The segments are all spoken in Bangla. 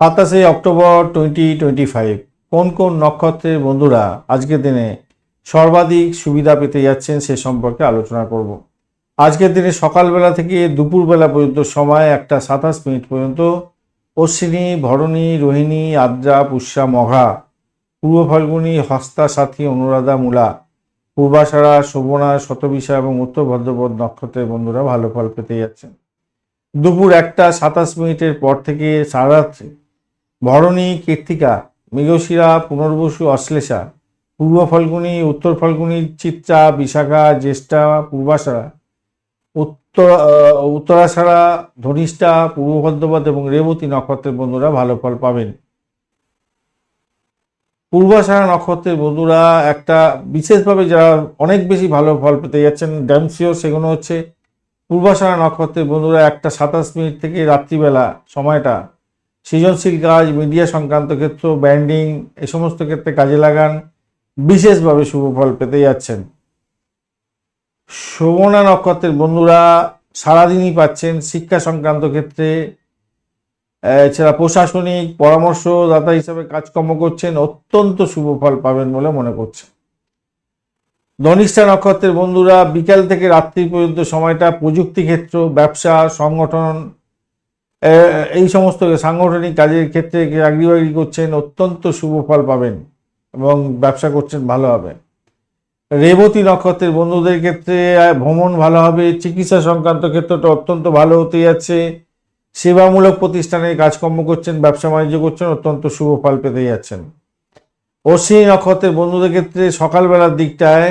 সাতাশে অক্টোবর টোয়েন্টি টোয়েন্টি ফাইভ কোন কোন নক্ষত্রের বন্ধুরা আজকের দিনে সর্বাধিক সুবিধা পেতে যাচ্ছেন সে সম্পর্কে আলোচনা করব। আজকের দিনে সকালবেলা থেকে দুপুরবেলা পর্যন্ত সময় একটা সাতাশ মিনিট পর্যন্ত অশ্বিনী, ভরণী, রোহিণী, আদ্রা, পুষ্যা, মঘা, পূর্ব ফাল্গুনী, হস্তা, সাথী, অনুরাধা, মূলা পূর্বাষাঢ়া শোভনা, শতবিশা এবং উত্তর ভদ্রপদ নক্ষত্রের বন্ধুরা ভালো ফল পেতে যাচ্ছেন। দুপুর একটা সাতাশ মিনিটের পর থেকে সারারাত্রি ভরণী কীর্তিকা মৃগশিরা পুনর্বসু অশ্লেষা পূর্ব ফাল্গুনী উত্তর ফাল্গুনী চিত্রা বিশাখা জ্যেষ্ঠা পূর্বাষাঢ়া উত্তর আহ, উত্তরাষাঢ়া ধনিষ্ঠা পূর্ব ভদ্রপদ এবং রেবতী নক্ষত্রের বন্ধুরা ভালো ফল পাবেন। পূর্বাষাঢ়া নক্ষত্রের বন্ধুরা একটা বিশেষভাবে যারা অনেক বেশি ভালো ফল পেতে যাচ্ছেন ড্যামসিও সেগুলো হচ্ছে পূর্বাষাঢ়া নক্ষত্রের বন্ধুরা একটা সাতাশ মিনিট থেকে রাত্রিবেলা সময়টা সৃজনশীল কাজ মিডিয়া সংক্রান্ত ক্ষেত্র ব্যান্ডিং এ সমস্ত ক্ষেত্রে কাজে লাগান, বিশেষভাবে শুভ ফল পেতে যাচ্ছেন। শোভনা নক্ষত্রের বন্ধুরা সারাদিনই পাচ্ছেন শিক্ষা সংক্রান্ত ক্ষেত্রে এছাড়া প্রশাসনিক পরামর্শদাতা হিসাবে কাজকর্ম করছেন, অত্যন্ত শুভ ফল পাবেন বলে মনে করছে ধনিষ্ঠা নক্ষত্রের বন্ধুরা, বিকাল থেকে রাত্রি পর্যন্ত সময়টা প্রযুক্তি ক্ষেত্র, ব্যবসা, সংগঠন এই সমস্ত সাংগঠনিক কাজের ক্ষেত্রে চাকরি বাকরি করছেন, অত্যন্ত শুভ ফল পাবেন এবং ব্যবসা করছেন, ভালো হবে। রেবতী নক্ষত্রের বন্ধুদের ক্ষেত্রে ভ্রমণ ভালো হবে, চিকিৎসা সংক্রান্ত ক্ষেত্রটা অত্যন্ত ভালো হতে যাচ্ছে, সেবামূলক প্রতিষ্ঠানে কাজকর্ম করছেন, ব্যবসা বাণিজ্য করছেন, অত্যন্ত শুভ ফল পেতে যাচ্ছেন। অশ্বিনী নক্ষত্রের বন্ধুদের ক্ষেত্রে সকালবেলার দিকটায়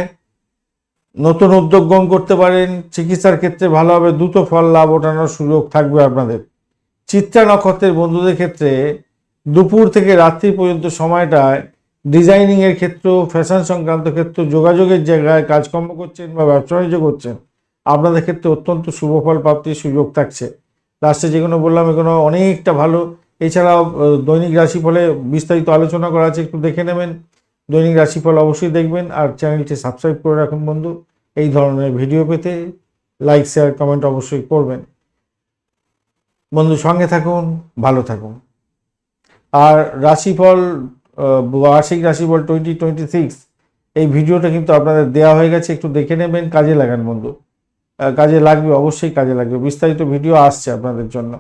নতুন উদ্যোগ গ্রহণ করতে পারেন, চিকিৎসার ক্ষেত্রে ভালোভাবে দ্রুত ফল লাভ ওঠানোর সুযোগ থাকবে আপনাদের। চিত্রা নক্ষত্রের বন্ধুদের ক্ষেত্রে দুপুর থেকে রাত্রি পর্যন্ত সময়টায় ডিজাইনিংয়ের ক্ষেত্র ফ্যাশন সংক্রান্ত ক্ষেত্র, যোগাযোগের জায়গায় কাজকর্ম করছেন বা ব্যবসা বাণিজ্য করছেন, আপনাদের ক্ষেত্রে অত্যন্ত শুভ ফল প্রাপ্তির সুযোগ থাকছে। লাস্টে যেগুলো বললাম, এগুলো অনেকটা ভালো। এছাড়াও দৈনিক রাশিফলে বিস্তারিত আলোচনা করা আছে, একটু দেখে নেবেন। দৈনিক রাশিফল অবশ্যই দেখবেন আর চ্যানেলটি সাবস্ক্রাইব করে রাখুন বন্ধু। এই ধরনের ভিডিও পেতে লাইক শেয়ার কমেন্ট অবশ্যই করবেন। বন্ধু, সঙ্গে থাকুন, ভালো থাকুন। আর রাশিফল বার্ষিক রাশিফল টোয়েন্টি টোয়েন্টি সিক্স এই ভিডিওটা কিন্তু আপনাদের দেওয়া হয়ে গেছে, একটু দেখে নেবেন, কাজে লাগান বন্ধু। কাজে লাগবে, অবশ্যই কাজে লাগবে। বিস্তারিত ভিডিও আসছে আপনাদের জন্য।